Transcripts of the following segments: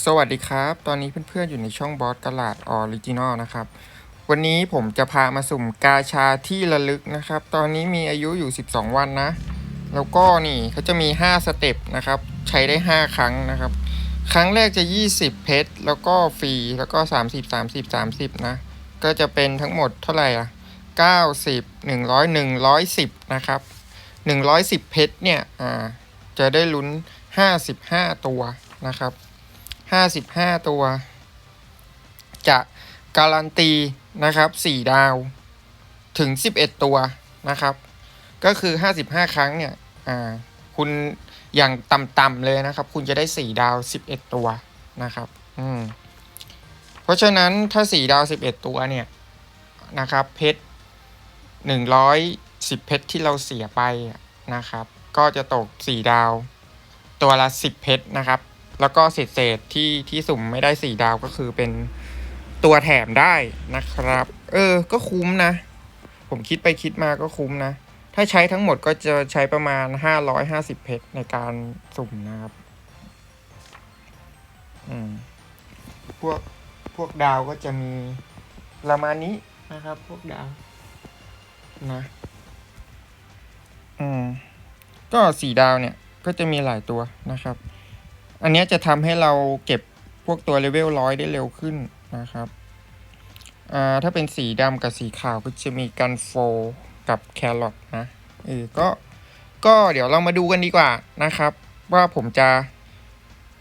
สวัสดีครับ ตอนนี้เพื่อนๆ อยู่ในช่องบอสตลาดออริจินอลนะครับ วันนี้ผมจะพามาสุ่มกาชาที่ระลึกนะครับ ตอนนี้มีอายุอยู่ 12 วันนะ แล้วก็นี่เขาจะมี 5 สเต็ปนะครับ ใช้ได้ 5 ครั้งนะครับ ครั้งแรกจะ 20 เพชร แล้วก็ฟรี แล้วก็ 30 30 30 นะ ก็จะเป็นทั้งหมดเท่าไหร่อะ90 100 110 นะครับ 110 เพชรเนี่ย อ่า จะได้ลุ้น 55 ตัวนะครับ 55 ตัว จะการันตีนะครับ 4 ดาวถึง 11 ตัวนะครับ ก็คือ 55 ครั้งเนี่ยคุณอย่างต่ำๆเลยนะครับ คุณจะได้ 4 ดาว 11 ตัวนะครับอืมเพราะฉะนั้นถ้า 4 ดาว 11 ตัวเนี่ยนะครับเพชร 110 เพชรที่เราเสียไปนะครับ ก็จะตก 4 ดาว ตัวละ 10 เพชรนะครับ แล้วก็เศษเศษที่ที่สุ่มไม่ได้4ดาวก็คือเป็นตัวแถมได้นะครับ เออ ก็คุ้มนะ ผมคิดไปคิดมาก็คุ้มนะ ถ้าใช้ทั้งหมดก็จะใช้ประมาณ550เพชรในการสุ่มนะครับ อืม พวกพวกดาวก็จะมีประมาณนี้นะครับ พวกดาว นะ อืม ก็สี่ดาวเนี่ย ก็จะมีหลายตัวนะครับ อันนี้จะทำให้เราเก็บพวกตัวเลเวลร้อยได้เร็วขึ้นนะครับอ่าถ้าเป็นสีดำกับสีขาวก็จะมีกันโฟกับแครอทนะเออก็ก็เดี๋ยวเรามาดูกันดีกว่านะครับ ว่าผมจะ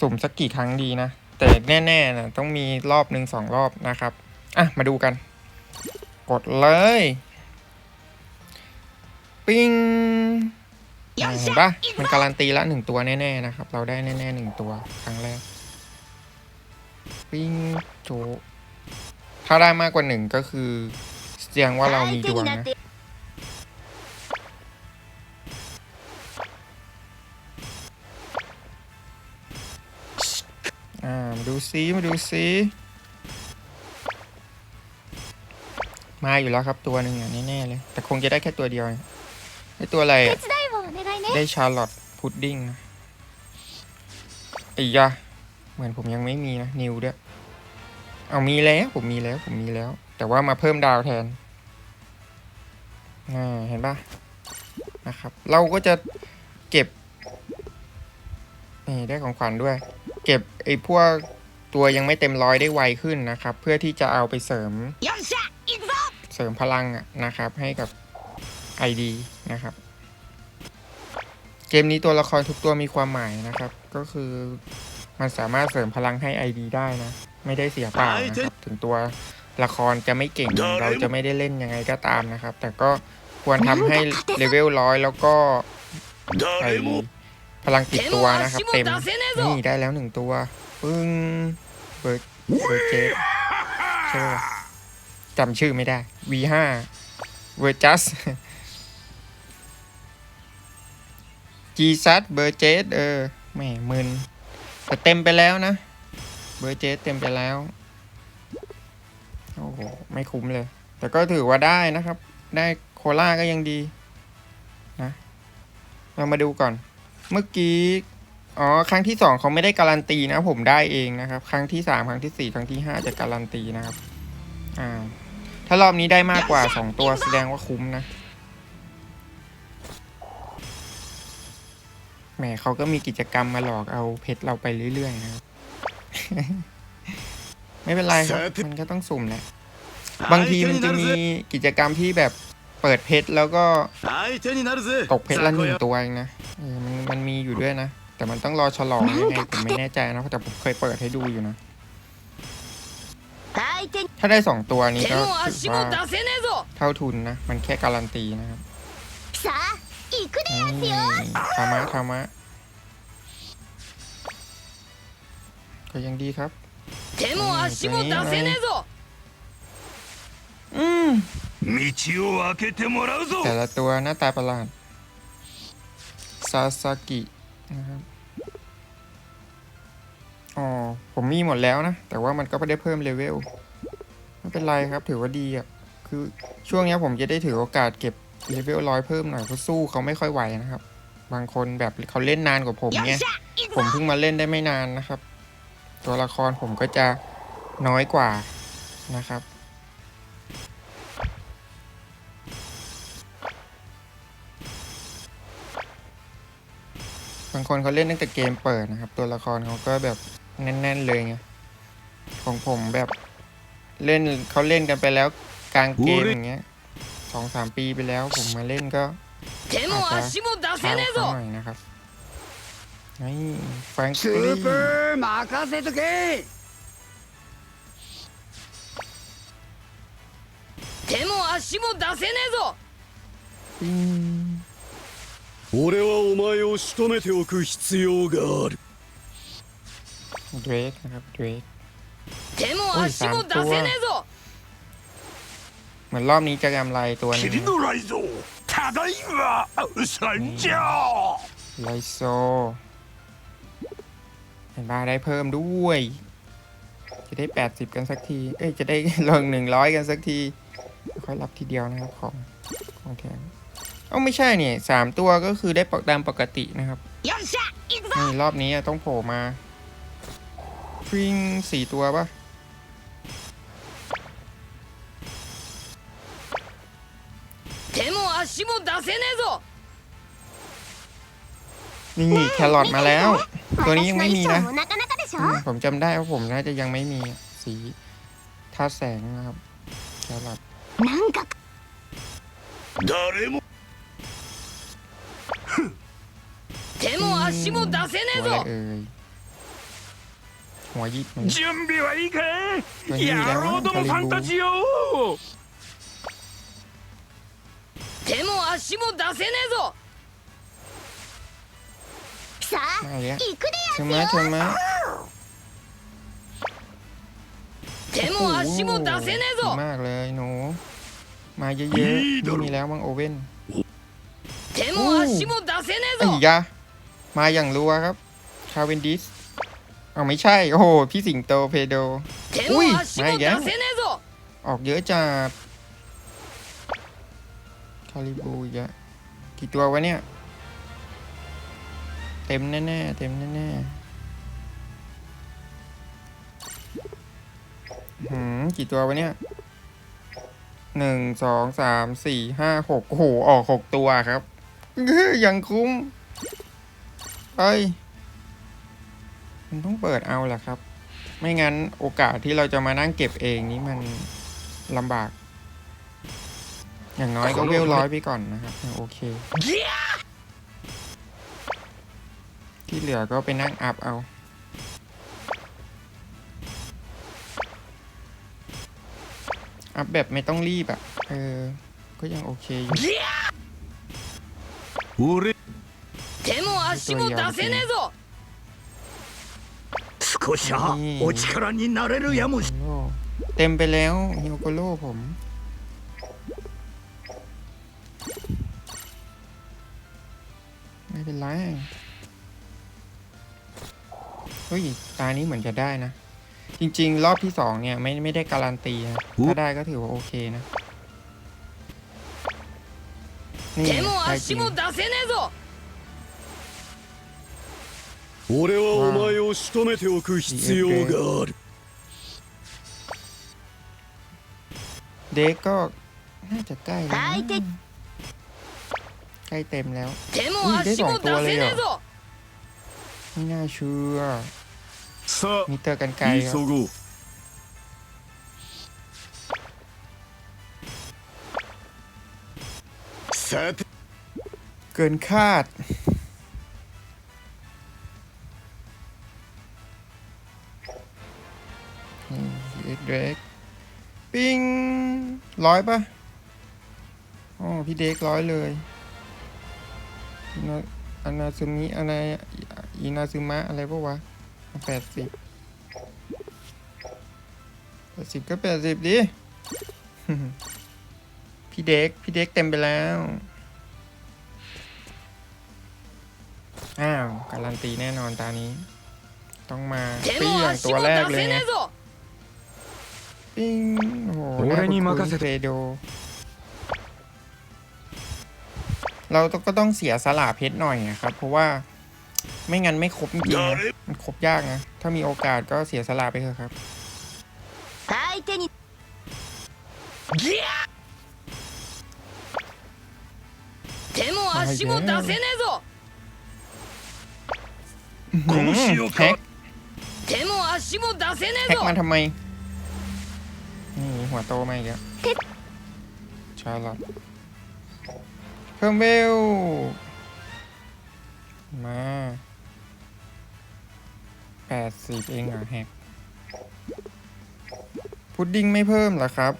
สุ่มสักกี่ครั้งดีนะ แต่แน่ๆนะต้องมีรอบหนึ่งสองรอบนะครับ อะ มาดูกัน กดเลย ปิ้ง อ่าเห็นปะมันการันตีละหนึ่งตัวแน่ๆนะครับ เราได้แน่ๆหนึ่งตัวครั้งแรกปิ้งโจถ้าได้มากกว่าหนึ่งก็คือแสดงว่าเรามีดวงนะอ่ามาดูซิมาดูซิมาอยู่แล้วครับตัวหนึ่งอะแน่ๆเลย แต่คงจะได้แค่ตัวเดียวไอ้ตัวอะไรอะ ได้ชาร์ลอตพุดดิ้งนะอียะเหมือนผมยังไม่มีนะนิวด้วยเอามีแล้วผมมีแล้วผมมีแล้ว แต่ว่ามาเพิ่มดาวแทนอ่าเห็นปะนะครับ เราก็จะเก็บนี่ได้ของขวัญด้วย เก็บไอ้พวกตัวยังไม่เต็มร้อยได้ไวขึ้นนะครับ เพื่อที่จะเอาไปเสริม เสริมพลังนะครับ ให้กับไอดีนะครับ เกมนี้ตัวละครทุกตัวมีความหมายนะครับ ก็คือมันสามารถเสริมพลังให้ ID ได้นะ ไม่ได้เสียเปล่านะครับ ถึงตัวละครจะไม่เก่งเราจะไม่ได้เล่นยังไงก็ตามนะครับ แต่ก็ควรทำให้เลเวลร้อยแล้วก็ ID พลังติดตัวนะครับ เต็มนี่ได้แล้วหนึ่งตัวปึ้งเบิร์ดเบิร์ดเจสใช่ปะจำชื่อไม่ได้ V5 เวอร์จัส จีซัดเบอร์เจสเออแหม่มึนแต่เต็มไปแล้วนะ เบอร์เจสเต็มไปแล้ว โอ้โห ไม่คุ้มเลย แต่ก็ถือว่าได้นะครับ ได้โคล่าก็ยังดีนะเรามาดูก่อน เมื่อกี้อ๋อ ครั้งที่สองเขาไม่ได้การันตีนะ ผมได้เองนะครับ ครั้งที่สามครั้งที่สี่ครั้งที่ห้าจะการันตีนะครับ อ่า ถ้ารอบนี้ได้มากกว่าสองตัวแสดงว่าคุ้มนะ แหมเขาก็มีกิจกรรมมาหลอกเอาเพชรเราไปเรื่อยๆนะไม่เป็นไรครับมันก็ต้องสุ่มแหละบางทีมันจะมีกิจกรรมที่แบบเปิดเพชรแล้วก็ตกเพชรละหนึ่งตัวเองนะมันมันมีอยู่ด้วยนะ แต่มันต้องรอฉลองยังไงผมไม่แน่ใจนะแต่ผมเคยเปิดให้ดูอยู่นะ ถ้าได้สองตัวนี้ก็ถือว่าเท่าทุนนะ มันแค่การันตีนะครับธามะทามะ ก็ยังดีครับ 手も足も出せねえぞ อืม 道を開けてもらうぞ แต่ละตัวหน้าตาประหลาดซาซากินะครับอ๋อผมมีหมดแล้วนะ แต่ว่ามันก็ไม่ได้เพิ่มเลเวล ไม่เป็นไรครับ ถือว่าดีอ่ะ คือช่วงเนี้ยผมจะได้ถือโอกาสเก็บเลเวลร้อยเพิ่มหน่อยเพราะสู้เขาไม่ค่อยไหวนะครับ บางคนแบบเขาเล่นนานกว่าผม よっ เนี่ย しゃ行く ผม ぞ เพิ่งมาเล่นได้ไม่นานนะครับ ตัวละครผมก็จะน้อยกว่านะครับ บางคนเขาเล่นตั้งแต่เกมเปิดนะครับ ตัวละครเขาก็แบบแน่น ๆ เลยไงของผมแบบเล่นเขาเล่นกันไปแล้วกลางเกมอย่างเงี้ยสองสามปีไปแล้วผมมาเล่นก็อาจจะหาหน่อยนะครับ นี่แฟรงค์ ス ลี ープ任せとけ手も足も出せねえぞ ปิ้ง 俺はお前を仕留めておく必要がある เดรกนะครับเดรก 手も足も出せねえぞ เหมือนรอบนี้จะกำไรตัวหนึง 霧の雷蔵ただいま参上 ไลโซ เ ห็นบ้าได้เพิ่มด้วย จะได้ 80 กันสักที เอ้ย จะได้ ลง100 กันสักที ค่อยรับทีเดียวนะครับ ของ ของแถมเอ้าไม่ใช่เนี่ยสามตัวก็คือได้ปกตามปกตินะครับ よっしゃ行くぞ นี่รอบนี้ต้องโผล่มาฟริงสี่ตัวปะ 手も足も出せねえぞ นี่แครอทมาแล้ว ตัวนี้ยังไม่มีนะ 私の衣装もなかなかでしょ อืมผมจำได้ว่าผมน่าจะยังไม่มีสีธาตุแสงนะครับแครอท なんか誰も手も足も出せねえ ตัวอะไร ぞ เอ่ยหัวยิกไหม 準備はいいかこれいいな野郎どもさんたちよ手も足も出せねえぞ さあ มาแล้ว 行くで เชิญมาเชิญมา 手も足も出せねえ ดี ぞ มากเลยหนู มาเยอะๆนี่มีแล้วมั้งโอเว่น 手も足も出せねえ ไอ้ ぞ ยามาอย่างรัวครับ คาเวนดิสเอาไม่ใช่ โอ้โห พี่สิงโตเพโด 手も足も出せねえぞ ออกเยอะจัดคาริบูอีกอะกี่ตัววะเนี่ย เต็มแน่ๆเต็มแน่ๆหืมกี่ตัววะเนี่ยหนึ่งสองสามสี่ห้าหกโอ้โหออกหกตัวครับอื้อยังคุ้มเอ้ยมันต้องเปิดเอาแหละครับ ไม่งั้นโอกาสที่เราจะมานั่งเก็บเองนี้มันลำบาก อย่างน้อยก็เวลร้อยไปก่อนนะครับยังโอเค ที่เหลือก็ไปนั่งอัพเอา อัพแบบไม่ต้องรีบอะเออ ก็ยังโอเคอยู่ 俺手も足も出せねえぞ少しはお力になれるやもし โลเต็มไปแล้วฮิโอโกโลผม ไม่เป็นไร เฮ้ย ตานี้เหมือนจะได้นะ จริง ๆ รอบที่สองเนี่ย ไม่ไม่ได้การันตีนะ ถ้าได้ก็ถือว่าโอเคนะ นี่ 手も ได้จริ 足 ง も出せねえぞ俺はお前を仕留めておく必要がある เด็กก็น่าจะใกล้แล้ว 相手 ใกล้เต็มแล้ว 手も足も出せねえぞ ไม่น่าเชื่อ さ มีเตอร์กันไกล あ ครับ 急ごうさて เกินคาด นี่เด็กปิ้งร้อยปะอ๋อพี่เด็กร้อยเลยอินาอานาซึมิอะไรอินาซึมะอะไรปะวะ แปดสิบแปดสิบก็แปดสิบดิ พี่เด็ก พี่เด็กเต็มไปแล้ว อ้าว การันตีแน่นอนตานี้ ต้องมาปีอย่างตัวแรกเลยนะปิ้งโอ้โหน่าเรดเราก็ต้องเสียสละเพชรหน่อยนะครับ เพราะว่าไม่งั้นไม่ครบจริง บยากนะ ถ้ามีโอกาสก็เสียสลาไปเถอะครับแท็กแท็กมันทำไม นี่หัวโตมาอีกแล้วชาลอตเพิ่มเวลมา แปดสิบเองเหรอแฮก พุดดิ้งไม่เพิ่มเหรอครับ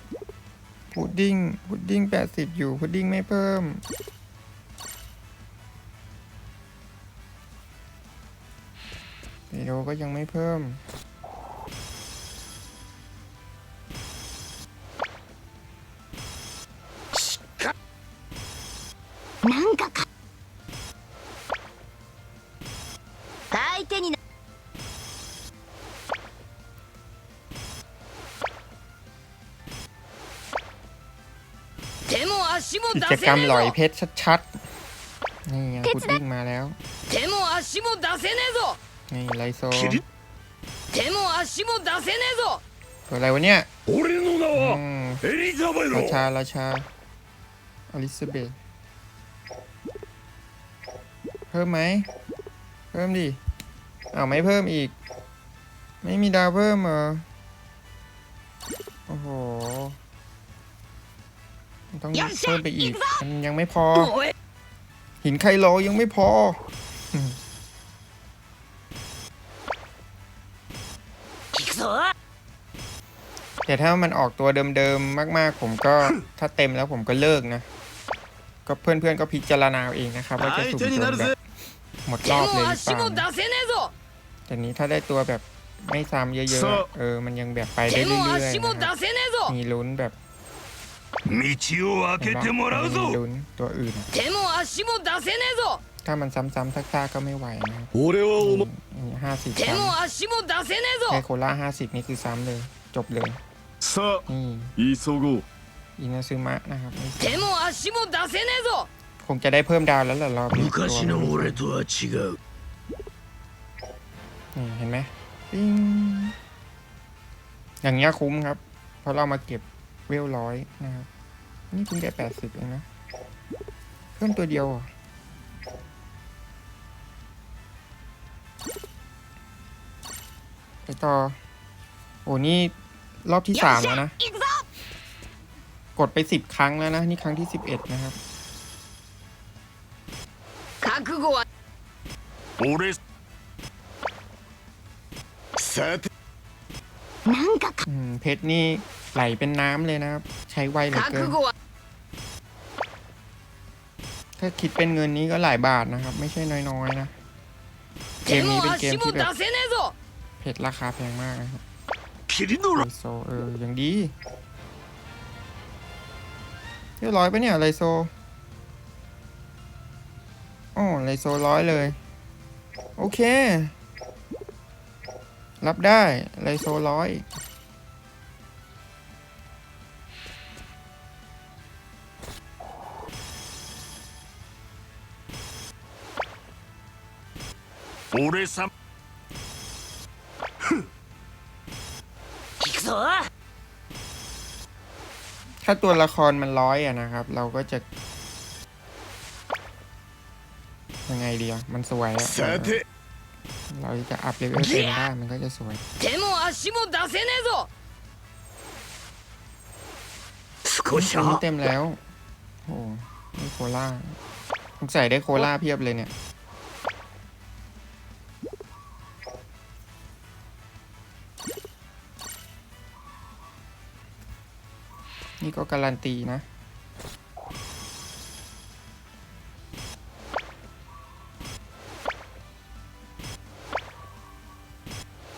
พุดดิ้ง พุดดิ้งแปดสิบอยู่ พุดดิ้งไม่เพิ่ม วิดีโอก็ยังไม่เพิ่ม なんかか กิจกรรมลอยเพชรชัดๆ นี่พุดดิ้งมาแล้วนี่ไรโซตัวอะไรวะเนี่ยราชาราชาอลิซาเบธเพิ่มไหม เพิ่มดิอ้าวไม่เพิ่มอีก ไม่มีดาวเพิ่มเหรอ ต้องเพิ่มไปอีก มันยังไม่พอ หินไคโลยังไม่พอ แต่ถ้ามันออกตัวเดิมๆมากๆ ผมก็ถ้าเต็มแล้วผมก็เลิกนะ ก็เพื่อนๆก็พิจารณาเองนะครับว่าจะสุ่มตัแบบหมดรอบเลยหรือเปล่าแต่นี้ถ้าได้ตัวแบบไม่ซ้ำเยอะๆ เออ มันยังแบบไปได้เรื่อยๆ มีลุ้นแบบ 道を開 เห็ け นปะ てもらう มี ぞ ลุ้นตัวอื่นอะ 手も足も出せねえぞ ถ้ามันซ้ำๆซักๆก็ไม่ไหวนะครับ 俺はお前ห้าสิบ 手 ซ้ も足も出せねえ ำไอ ぞ โคล่าห้าสิบนี่คือซ้ำเลย จบเลย さあ นี่ 急ごう อินาซึมะนะครับไม่ 手も足も出せねえぞ คงจะได้เพิ่มดาวแล้วแหละรอบนี้ 昔の俺とは違う นี่เห็นไหมปิ้งอย่างเงี้ยคุ้มครับ เพราะเรามาเก็บ เวลร้อยนะครับ นี่เพิ่งได้แปดสิบเองนะ เพิ่มตัวเดียวเหรอไปต่อ โอ้นี่รอบที่สามแล้วนะ 行くぞ กดไปสิบครั้งแล้วนะ นี่ครั้งที่สิบเอ็ดนะครับ 覚悟は俺さてなんかか อืมเพชรนี่ ไหลเป็นน้ำเลยนะครับ ใช้ไวเหลือเกินถ้าคิดเป็นเงินนี้ก็หลายบาทนะครับ ไม่ใช่น้อยๆนะ เกมนี้เป็นเกมที่แบบเผ็ดราคาแพงมากนะครับไลโซเอออย่างดีเรียบร้อยปะเนี่ยไรโซอ๋อไรโซร้อยเลย โอเค รับได้ไรโซร้อย 俺さ行くぞ ถ้าตัวละครมันร้อยอะนะครับ เราก็จะ ยังไงดีอะมันสวยอะ さて เราจะอัพเลเวลเต็มได้มันก็จะสวย 手も足も出せねえぞ少し ตัวนี้ は เต็มแล้ว โอ้นี่โคล่าสงสัยได้โคล่าเพียบเลยเนี่ย นี่ก็การันตีนะ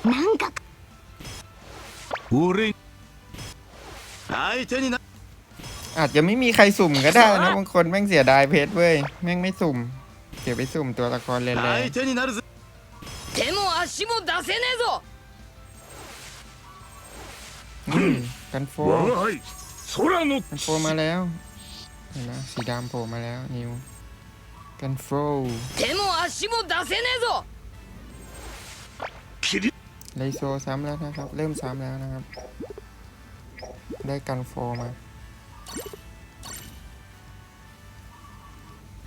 なんかか俺相手にな อาจจะไม่มีใครสุ่มก็ได้นะ บางคนแม่งเสียดายเพชรเว้ย แม่งไม่สุ่ม เก็บไปสุ่มตัวละครเลยแหละ 相手になるぜ手も足も出せねえぞ กันโฟ 我が輩 空の กันโฟมาแล้ว เห็นไหมสีดำโผล่มาแล้ว นิว กันโฟ 手も足も出せねえぞ ไลโซซ้ำแล้วนะครับ เริ่มซ้ำแล้วนะครับ ได้กันโฟมา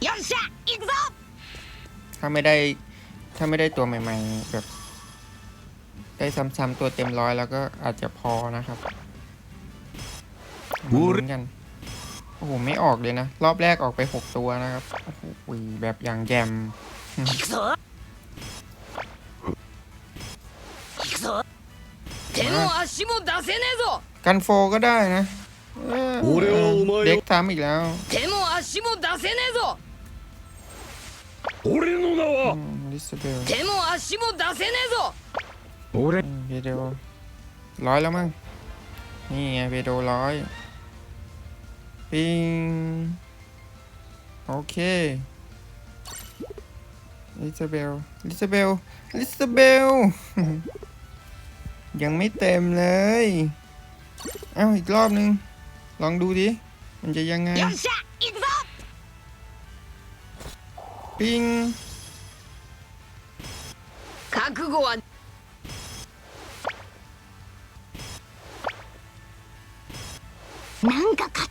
よっしゃ行くぞ ถ้าไม่ได้ ถ้าไม่ได้ตัวใหม่ๆ แบบ ได้ซ้ำๆตัวเต็มร้อยแล้วก็อาจจะพอนะครับ มาลุ้นกัน โอ้โห ไม่ออกเลยนะ รอบแรกออกไปหกตัวนะครับ โอ้โหแบบอย่างแยม 行くぞ行くぞ手も足も出せねえぞ กันโฟก็ได้นะเออ 俺はお前を เด็กซ้ำอีกแล้ว 手も足も出せねえぞ俺の名は ลิสเบล 手も足も出せねえぞ俺 เวโดร้อยแล้วมั้ง นี่ไงเวโดร้อย ปิง โอเค ลิซาเบล ลิซาเบล ลิซาเบล ยังไม่เต็มเลย เอ้า อีกรอบนึง ลองดูดิ มันจะยังไง よっしゃ行くぞ ปิง 覚悟はなんかか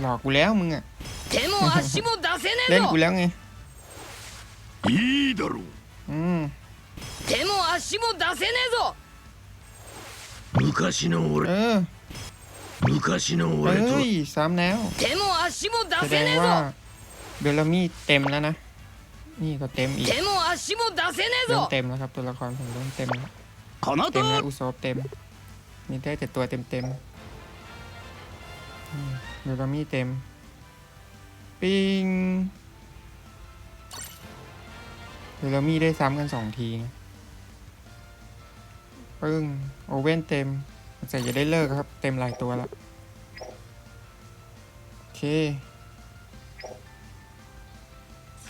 หลอกกูแล้วมึงอะ 手も足も出せね เล่ え นกู ぞ แล้วไง いいだろう อืม 手も足も出せねえぞ昔の เอ 俺 อ 昔の เฮ้ 俺と ย ซ้ำแล้ว 手も足も出 แสด せ ง ねえ ว่า ぞ เบลลามี่เต็มแล้วนะ นี่ก็เต็มอีก 手も足も出せねえ เริ่ม ぞ เต็มแล้วครับตัวละครผมเริ่มเต็มแล้ว かな เต็มแล้ว た อุซบเต็ม มีได้แต่ตัวเต็มเต็มอืม เบลลามี่เต็ม ปิงเบลลามี่ได้ซ้ำกันสองทีนะปึ้งโอเว่นเต็มใส่จะได้เลิกครับ เต็มหลายตัวแล้วโอเค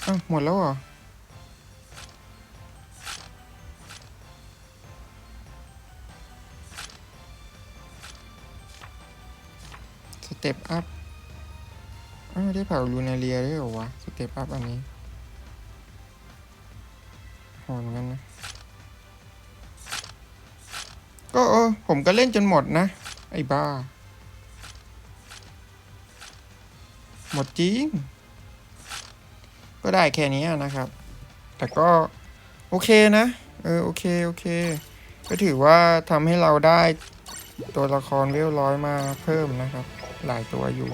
อ้าหมดแล้วเหรอ เต็ปอัพอ้าวได้เผาลูนาเรียด้วยเหรอวะ สเต็ปอัพอันนี้โหดเหมือนกันนะ ก็เออผมก็เล่นจนหมดนะ ไอ้บ้า หมดจริง ก็ได้แค่นี้นะครับ แต่ก็โอเคนะ เออ โอเค โอเค ก็ถือว่าทำให้เราได้ตัวละครเวลร้อยมาเพิ่มนะครับ หลายตัวอยู่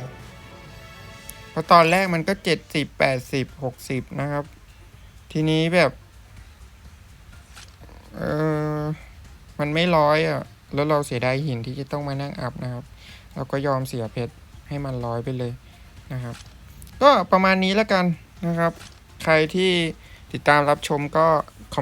พราะตอนแรกมันก็เจ็ดสิบแปดสิบหกสิบนะครับ ทีนี้แบบเออมันไม่ร้อยอะ แล้วเราเสียดายหินที่จะต้องมานั่งอัพนะครับ เราก็ยอมเสียเพชรให้มันร้อยไปเลยนะครับ ก็ประมาณนี้แล้วกันนะครับ ใครที่ติดตามรับชมก็